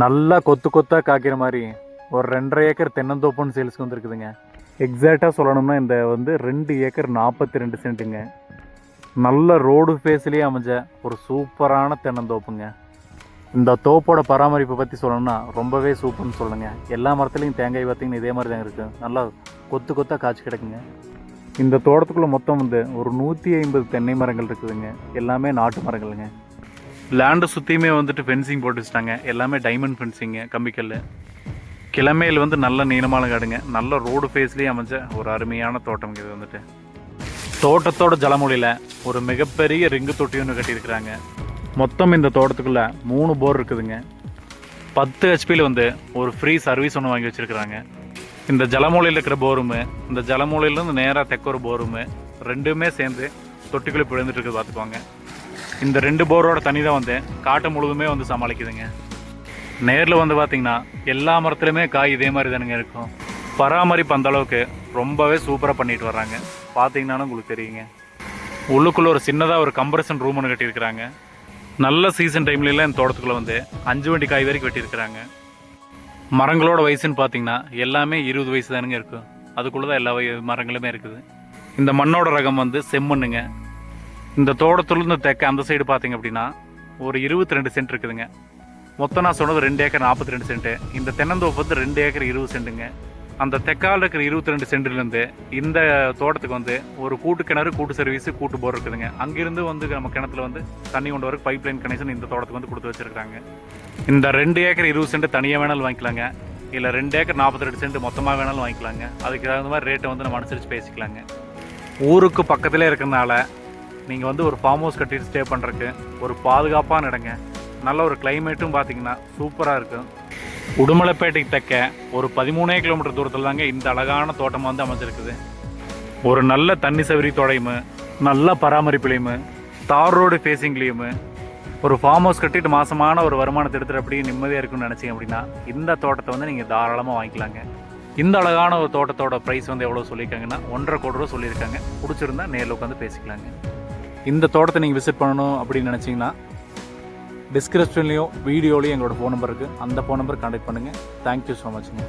நல்லா கொத்து கொத்தாக காய்க்கிற மாதிரி ஒரு ரெண்டரை ஏக்கர் தென்னந்தோப்புன்னு சேல்ஸ்க்கு வந்துருக்குதுங்க. எக்ஸாக்டாக சொல்லணும்னா இந்த வந்து ரெண்டு ஏக்கர் நாற்பத்தி ரெண்டு சென்ட்டுங்க நல்ல ரோடு ஃபேஸ்லேயே அமைஞ்ச ஒரு சூப்பரான தென்னந்தோப்புங்க. இந்த தோப்போட பராமரிப்பை பற்றி சொல்லணும்னா ரொம்பவே சூப்பர்னு சொல்லுங்க. எல்லா மரத்துலேயும் தேங்காய் பார்த்திங்கன்னா இதே மாதிரி தான் இருக்குது நல்லா கொத்து கொத்தாக காய்ச்சி கிடக்குங்க. இந்த தோட்டத்துக்குள்ளே மொத்தம் வந்து ஒரு நூற்றி ஐம்பது தென்னை மரங்கள் இருக்குதுங்க. எல்லாமே நாட்டு மரங்களுங்க. லேண்டை சுற்றியுமே வந்துட்டு ஃபென்சிங் போட்டு வச்சுட்டாங்க எல்லாமே டைமண்ட் ஃபென்சிங்கு கம்பிக்கல் கிழமையில் வந்து நல்ல நீளமான காடுங்க. நல்ல ரோடு ஃபேஸ்லேயே அமைஞ்ச ஒரு அருமையான தோட்டம் இது வந்துட்டு. தோட்டத்தோட ஜலமொழியில் ஒரு மிகப்பெரிய ரிங்கு தொட்டி ஒன்று கட்டியிருக்கிறாங்க. மொத்தம் இந்த தோட்டத்துக்குள்ளே மூணு போர் இருக்குதுங்க. பத்து ஹெச்பியில் வந்து ஒரு ஃப்ரீ சர்வீஸ் ஒன்று வாங்கி வச்சுருக்குறாங்க. இந்த ஜலமூலையில் இருக்கிற போருமு இந்த ஜலமூலையிலேருந்து நேராக தெற்கொரு போருமு ரெண்டுமே சேர்ந்து தொட்டிக்குள்ளே பிழந்துட்டு இருக்குது பார்த்துக்குவாங்க இந்த ரெண்டு போரோட தண்ணி தான் வந்து காட்டு முழுதுமே வந்து சமாளிக்குதுங்க. நேரில் வந்து பார்த்தீங்கன்னா எல்லா மரத்துலையுமே காய் இதே மாதிரி தானுங்க இருக்கும். பராமரிப்பு அந்த அளவுக்கு ரொம்பவே சூப்பராக பண்ணிட்டு வர்றாங்க. பார்த்தீங்கன்னாலும் உங்களுக்கு தெரியுங்க. உள்ளுக்குள்ளே ஒரு சின்னதாக ஒரு கம்ப்ரஷன் ரூம் ஒன்று கட்டியிருக்கிறாங்க. நல்ல சீசன் டைம்லலாம் இந்த தோட்டத்துக்குள்ளே வந்து அஞ்சு வண்டி காய் வரைக்கும் வெட்டியிருக்கிறாங்க. மரங்களோட வயசுன்னு பார்த்தீங்கன்னா எல்லாமே இருபது வயசு தானுங்க இருக்கும். அதுக்குள்ளே தான் எல்லா மரங்களுமே இருக்குது. இந்த மண்ணோட ரகம் வந்து செம்மண்ணுங்க. இந்த தோட்டத்துலேருந்து தெக்க அந்த சைடு பார்த்தீங்க அப்படின்னா ஒரு இருபத்தி ரெண்டு சென்ட் இருக்குதுங்க. மொத்தம் நான் சொன்னது ரெண்டு ஏக்கர் நாற்பத்தி ரெண்டு சென்ட்டு இந்த தென்னந்தோப்பு வந்து ரெண்டு ஏக்கர் இருபது சென்ட்டுங்க அந்த தெக்கால் இருக்கிற இருபத்தி ரெண்டு சென்ட்லேருந்து இந்த தோட்டத்துக்கு வந்து ஒரு கூட்டு கிணறு கூட்டு சர்வீஸு கூட்டு போர் இருக்குதுங்க. அங்கேருந்து வந்து நம்ம கிணத்துல வந்து தண்ணி கொண்டு வர பைப் லைன் கனெக்ஷன் இந்த தோட்டத்துக்கு வந்து கொடுத்து வச்சுருக்காங்க இந்த ரெண்டு ஏக்கர் இருபது சென்ட் தனியாக வேணாலும் வாங்கிக்கலாங்க. இல்லை ரெண்டு ஏக்கர் நாற்பத்தி ரெண்டு சென்ட் மொத்தமாக வேணாலும் வாங்கிக்கலாங்க. அதுக்கு தகுந்த மாதிரி ரேட்டை வந்து நம்ம அனுசரித்து பேசிக்கலாங்க. ஊருக்கு பக்கத்திலே இருக்கிறதுனால நீங்கள் வந்து ஒரு ஃபார்ம் ஹவுஸ் கட்டிட்டு ஸ்டே பண்ணுறதுக்கு ஒரு பாதுகாப்பான இடங்க நல்ல ஒரு கிளைமேட்டும் பார்த்தீங்கன்னா சூப்பராக இருக்கும். உடுமலைப்பேட்டைக்கு தக்க ஒரு பதிமூணே கிலோமீட்டர் தூரத்தில் தாங்க இந்த அழகான தோட்டம் வந்து அமைஞ்சிருக்குது. ஒரு நல்ல தண்ணி சவரித்தோடையுமு நல்ல பராமரிப்புலையும் தார் ரோடு ஃபேஸிங்லேயுமு ஒரு ஃபார்ம் ஹவுஸ் கட்டிட்டு மாசமான ஒரு வருமானத்தை எடுத்துகிட்டு அப்படியே நிம்மதியாக இருக்குன்னு நினச்சிங்க அப்படின்னா இந்த தோட்டத்தை வந்து நீங்கள் தாராளமாக வாங்கிக்கலாங்க. இந்த அழகான ஒரு தோட்டத்தோட ப்ரைஸ் வந்து எவ்வளோ சொல்லியிருக்காங்கன்னா ஒன்றரை கோடி ரூபா சொல்லியிருக்காங்க. பிடிச்சிருந்தா நேரில் உட்காந்து பேசிக்கலாங்க. இந்த தோட்டத்தை நீங்கள் விசிட் பண்ணணும் அப்படின்னு நினச்சிங்கன்னா டிஸ்கிரிப்ஷன்லேயும் வீடியோலையும் எங்களோட ஃபோன் நம்பர் இருக்குது அந்த ஃபோன் நம்பர் கான்டாக்ட் பண்ணுங்கள் தேங்க்யூ ஸோ மச்ங்க